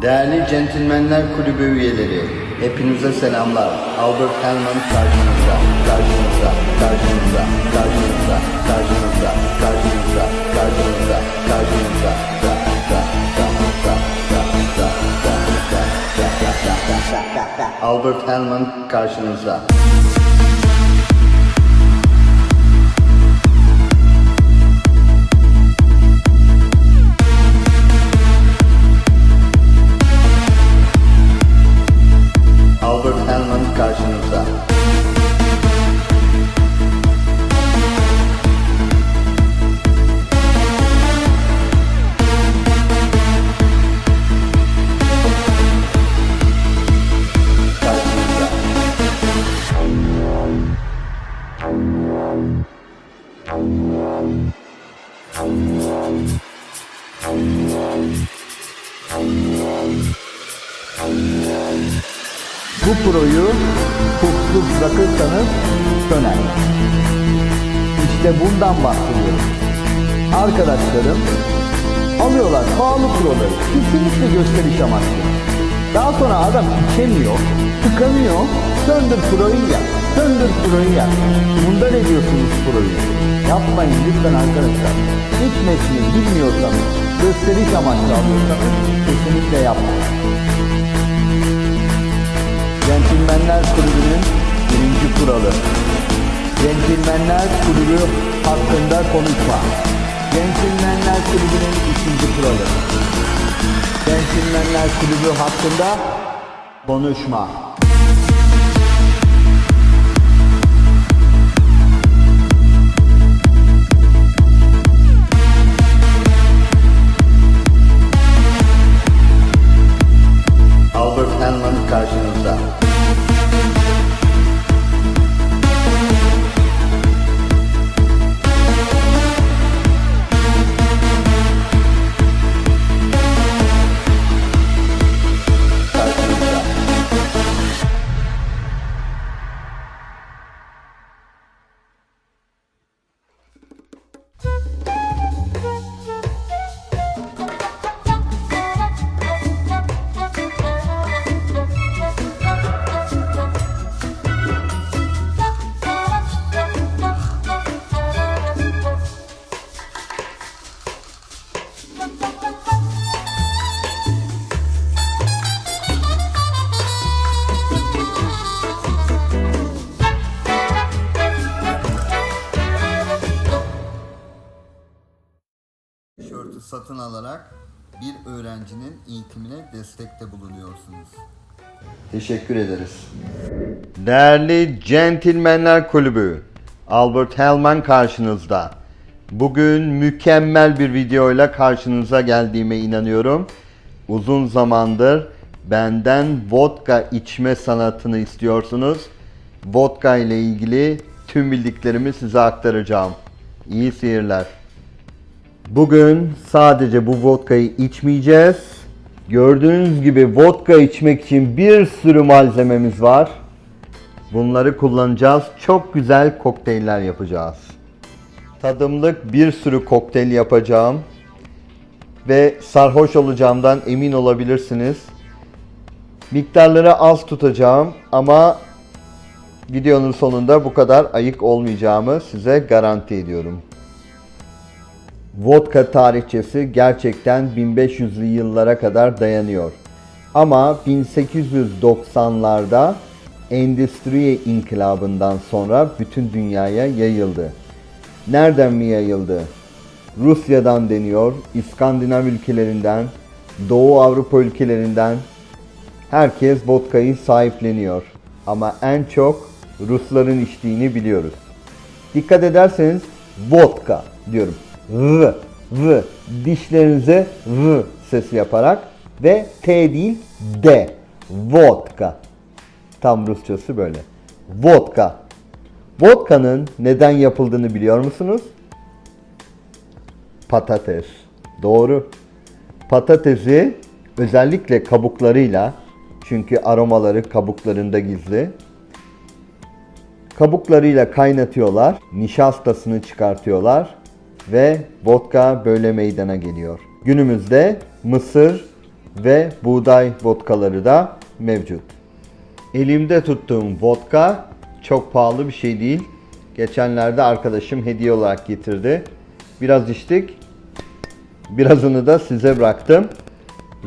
Değerli Centilmenler Kulübü üyeleri, hepinize selamlar. Albert Hellman karşınızda, karşınızda, karşınızda, karşınızda, karşınızda, karşınızda, karşınızda, karşınızda, da, da, da, da, da, da, da, da, da. Albert Hellman karşınızda. Tuzsuz bırakırsanız söner. İşte bundan bahsediyorum. Arkadaşlarım alıyorlar pahalı proları. Kesinlikle gösteriş amaçlı. Daha sonra adam içemiyor, tıkanıyor. Söndür proyu yak, söndür proyu yak. Bunda ne diyorsunuz proyu? Yapmayın lütfen arkadaşlar. İçmesini bilmiyorsanız, gösteriş amaçlı alıyorsanız kesinlikle yapmayın. Centilmenler Kulübü'nün kuralı. Centilmenler Kulübü hakkında konuşma. Centilmenler Kulübü'nün ikinci kuralı. Centilmenler Kulübü hakkında konuşma. Satın alarak bir öğrencinin eğitimine destekte bulunuyorsunuz. Teşekkür ederiz. Değerli Centilmenler Kulübü, Albert Hellman karşınızda. Bugün mükemmel bir videoyla karşınıza geldiğime inanıyorum. Uzun zamandır benden vodka içme sanatını istiyorsunuz. Vodka ile ilgili tüm bildiklerimi size aktaracağım. İyi seyirler. Bugün sadece bu vodkayı içmeyeceğiz. Gördüğünüz gibi vodka içmek için bir sürü malzememiz var. Bunları kullanacağız. Çok güzel kokteyller yapacağız. Tadımlık bir sürü kokteyl yapacağım. Ve sarhoş olacağımdan emin olabilirsiniz. Miktarları az tutacağım ama videonun sonunda bu kadar ayık olmayacağımı size garanti ediyorum. Vodka tarihçesi gerçekten 1500'lü yıllara kadar dayanıyor. Ama 1890'larda Endüstriye İnkılabı'ndan sonra bütün dünyaya yayıldı. Nereden mi yayıldı? Rusya'dan deniyor, İskandinav ülkelerinden, Doğu Avrupa ülkelerinden herkes vodkayı sahipleniyor. Ama en çok Rusların içtiğini biliyoruz. Dikkat ederseniz vodka diyorum. V, V. Dişlerinize V sesi yaparak ve T değil D. Vodka. Tam Rusçası böyle. Vodka. Vodka'nın neden yapıldığını biliyor musunuz? Patates. Doğru. Patatesi özellikle kabuklarıyla çünkü aromaları kabuklarında gizli. Kabuklarıyla kaynatıyorlar, nişastasını çıkartıyorlar ve vodka böyle meydana geliyor. Günümüzde mısır ve buğday vodkaları da mevcut. Elimde tuttuğum vodka çok pahalı bir şey değil. Geçenlerde arkadaşım hediye olarak getirdi. Biraz içtik. Birazını da size bıraktım.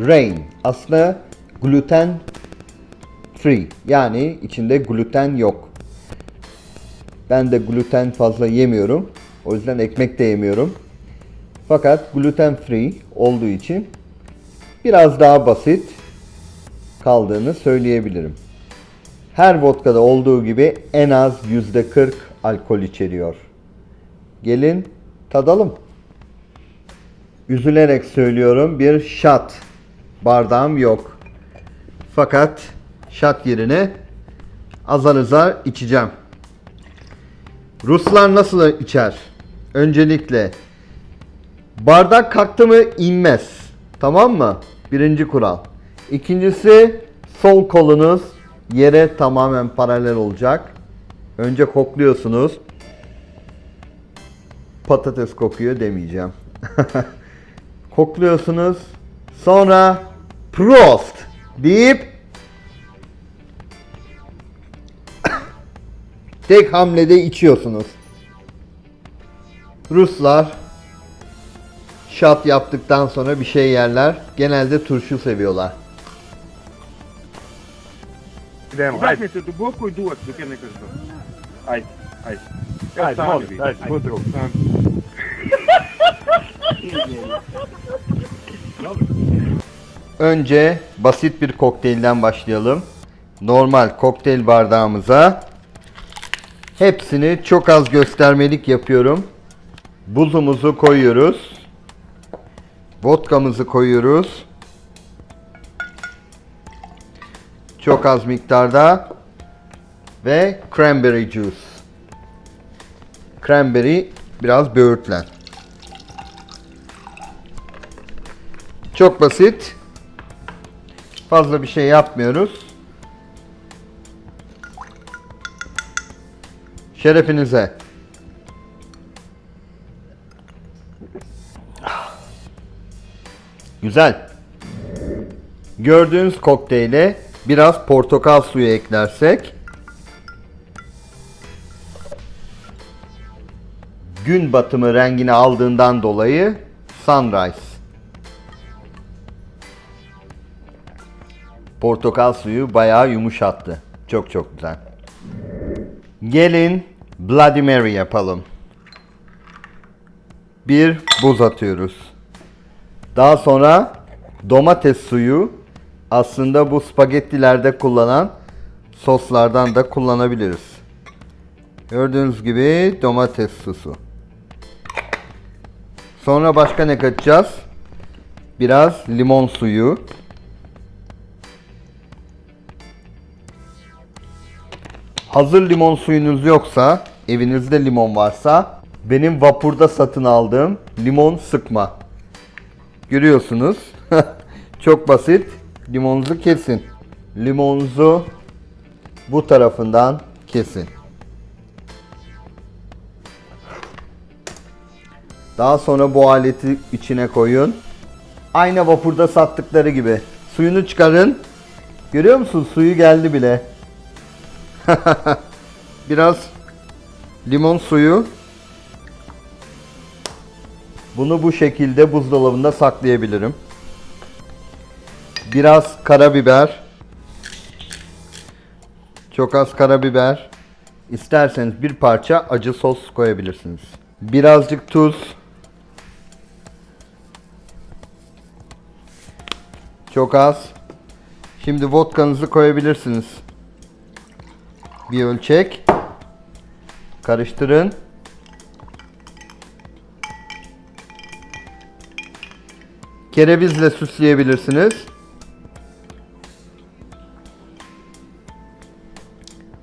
Rain. Aslında gluten free. Yani içinde gluten yok. Ben de gluten fazla yemiyorum. O yüzden ekmek de yemiyorum. Fakat gluten free olduğu için biraz daha basit kaldığını söyleyebilirim. Her vodkada olduğu gibi en az %40 alkol içeriyor. Gelin tadalım. Üzülerek söylüyorum bir shot bardağım yok. Fakat shot yerine azar azar içeceğim. Ruslar nasıl içer? Öncelikle bardak kalktı mı inmez. Tamam mı? Birinci kural. İkincisi sol kolunuz yere tamamen paralel olacak. Önce kokluyorsunuz. Patates kokuyor demeyeceğim. kokluyorsunuz. Sonra Prost deyip tek hamlede içiyorsunuz. Ruslar şat yaptıktan sonra bir şey yerler. Genelde turşu seviyorlar. Idemo, ajde. Uzaknete duboko i duvac dok ja ne kažem dobro. Ajde, ajde. Evo Ajde, sami molim, vi. ajde, budi ruku. Sami. Önce basit bir kokteylden başlayalım. Normal kokteyl bardağımıza hepsini çok az göstermelik yapıyorum. Buzumuzu koyuyoruz. Vodkamızı koyuyoruz. Çok az miktarda ve cranberry juice. Cranberry biraz böğürtlen. Çok basit. Fazla bir şey yapmıyoruz. Şerefinize. Güzel. Gördüğünüz kokteyle biraz portakal suyu eklersek gün batımı rengini aldığından dolayı sunrise. Portakal suyu bayağı yumuşattı. Çok çok güzel. Gelin Bloody Mary yapalım. Bir buz atıyoruz. Daha sonra domates suyu aslında bu spagettilerde kullanan soslardan da kullanabiliriz. Gördüğünüz gibi domates sosu. Sonra başka ne katacağız? Biraz limon suyu. Hazır limon suyunuz yoksa, evinizde limon varsa benim vapurda satın aldığım limon sıkma. Görüyorsunuz. Çok basit. Limonunuzu kesin. Limonunuzu bu tarafından kesin. Daha sonra bu aleti içine koyun. Aynı vapurda sattıkları gibi. Suyunu çıkarın. Görüyor musun? Suyu geldi bile. Biraz limon suyu. Bunu bu şekilde buzdolabında saklayabilirim. Biraz karabiber. Çok az karabiber. İsterseniz bir parça acı sos koyabilirsiniz. Birazcık tuz. Çok az. Şimdi vodkanızı koyabilirsiniz. Bir ölçek. Karıştırın. Kerevizle süsleyebilirsiniz.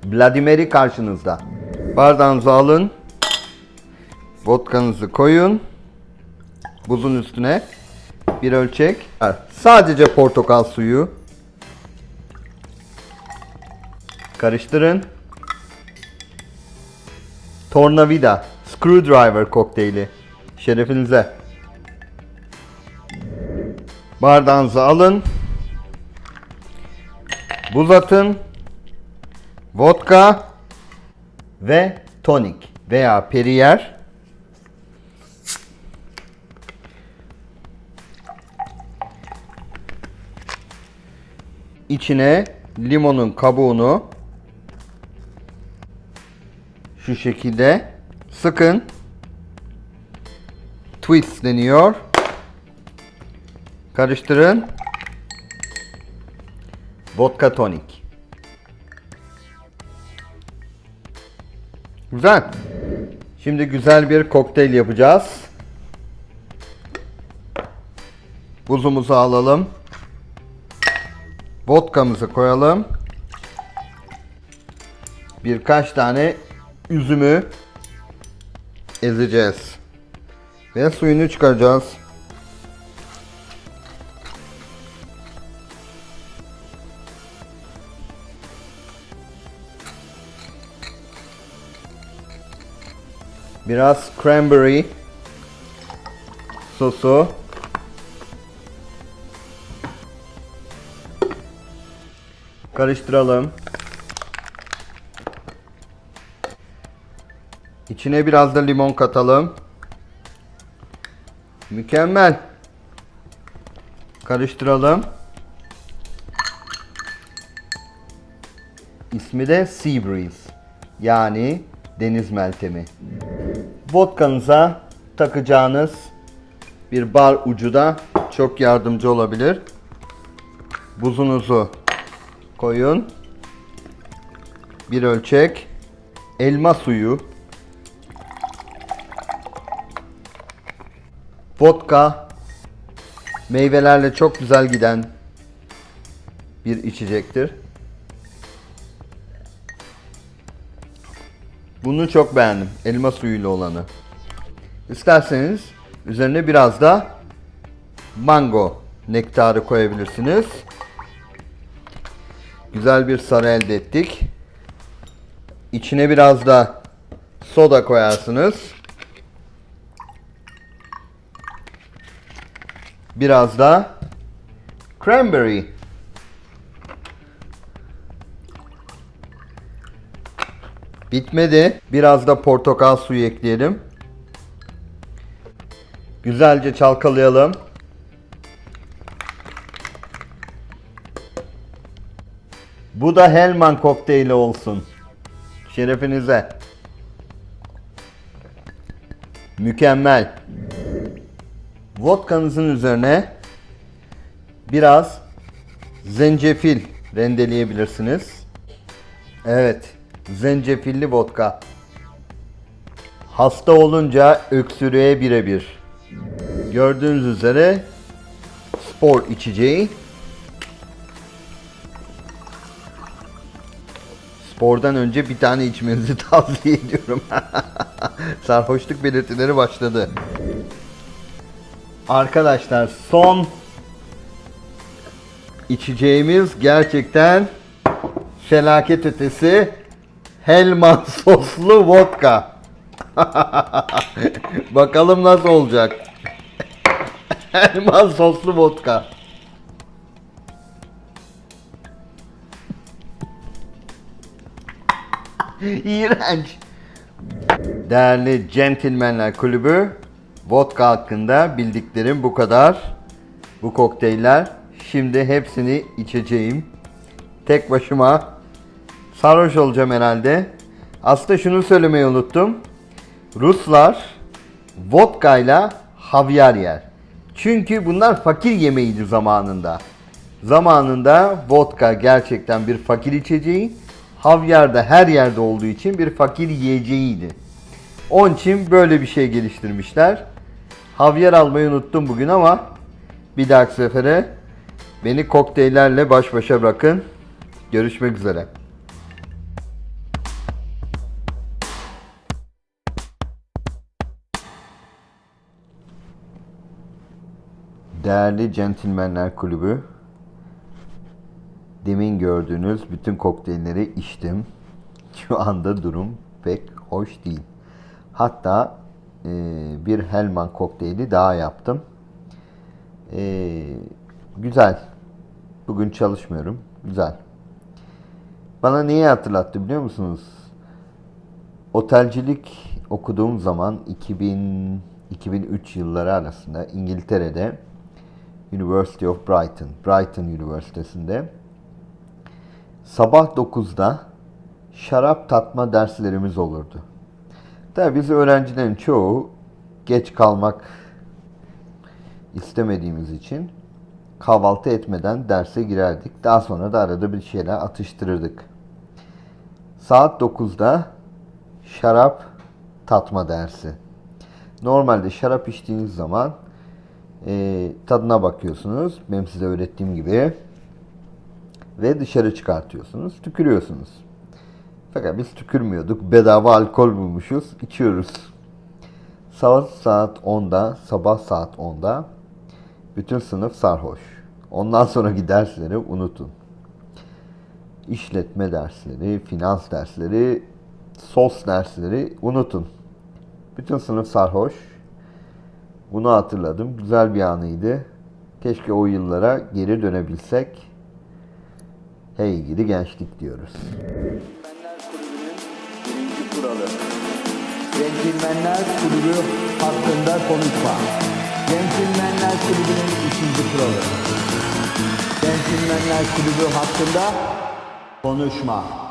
Vladimir'i karşınızda. Bardağınızı alın. Vodkanızı koyun. Buzun üstüne. Bir ölçek. Sadece portakal suyu. Karıştırın. Tornavida, Screwdriver kokteyli. Şerefinize. Bardağınızı alın. Buz atın. Vodka ve tonik veya periyer. İçine limonun kabuğunu şu şekilde sıkın. Twist deniyor. Karıştırın. Vodka tonik. Güzel. Şimdi güzel bir kokteyl yapacağız. Buzumuzu alalım. Vodkamızı koyalım. Birkaç tane üzümü ezeceğiz. Ve suyunu çıkaracağız. Biraz cranberry sosu. Karıştıralım. İçine biraz da limon katalım. Mükemmel. Karıştıralım. İsmi de Sea Breeze. Yani deniz meltemi. Vodkanıza takacağınız bir bar ucu da çok yardımcı olabilir. Buzunuzu koyun. Bir ölçek elma suyu Vodka meyvelerle çok güzel giden bir içecektir. Bunu çok beğendim. Elma suyuyla olanı. İsterseniz üzerine biraz da mango nektarı koyabilirsiniz. Güzel bir sarı elde ettik. İçine biraz da soda koyarsınız. Biraz da cranberry. Bitmedi. Biraz da portakal suyu ekleyelim. Güzelce çalkalayalım. Bu da Hellman kokteyli olsun. Şerefinize. Mükemmel. Vodkanızın üzerine biraz zencefil rendeleyebilirsiniz. Evet, zencefilli vodka. Hasta olunca öksürüğe birebir. Gördüğünüz üzere spor içeceği. Spordan önce bir tane içmenizi tavsiye ediyorum. Sarhoşluk belirtileri başladı. Arkadaşlar son içeceğimiz gerçekten felaket ötesi Helman soslu vodka. Bakalım nasıl olacak. Helman soslu vodka. İğrenç. Değerli Centilmenler Kulübü, vodka hakkında bildiklerim bu kadar. Bu kokteyller. Şimdi hepsini içeceğim. Tek başıma sarhoş olacağım herhalde. Aslında şunu söylemeyi unuttum. Ruslar vodka ile havyar yer. Çünkü bunlar fakir yemeğiydi zamanında. Zamanında vodka gerçekten bir fakir içeceği, havyar da her yerde olduğu için bir fakir yiyeceğiydi. Onun için böyle bir şey geliştirmişler. Havyar almayı unuttum bugün ama bir dahaki sefere beni kokteyllerle baş başa bırakın. Görüşmek üzere. Değerli Centilmenler Kulübü, demin gördüğünüz bütün kokteylleri içtim. Şu anda durum pek hoş değil. Hatta e, bir Hellman kokteyli daha yaptım. E, güzel. Bugün çalışmıyorum. Güzel. Bana neyi hatırlattı biliyor musunuz? Otelcilik okuduğum zaman 2000 2003 yılları arasında İngiltere'de University of Brighton, Brighton Üniversitesi'nde sabah 9'da şarap tatma derslerimiz olurdu. Tabii biz öğrencilerin çoğu geç kalmak istemediğimiz için kahvaltı etmeden derse girerdik. Daha sonra da arada bir şeyler atıştırırdık. Saat 9'da şarap tatma dersi. Normalde şarap içtiğiniz zaman e, tadına bakıyorsunuz. Benim size öğrettiğim gibi. Ve dışarı çıkartıyorsunuz. Tükürüyorsunuz. Fakat biz tükürmüyorduk. Bedava alkol bulmuşuz. içiyoruz. Sabah saat 10'da, sabah saat 10'da bütün sınıf sarhoş. Ondan sonraki dersleri unutun. İşletme dersleri, finans dersleri, sos dersleri unutun. Bütün sınıf sarhoş. Bunu hatırladım. Güzel bir anıydı. Keşke o yıllara geri dönebilsek. Hey gidi gençlik diyoruz. Centilmenler Kulübü'nün birinci kuralı. Centilmenler Kulübü hakkında konuşma. Centilmenler Kulübü'nün ikinci kuralı. Centilmenler Kulübü hakkında konuşma.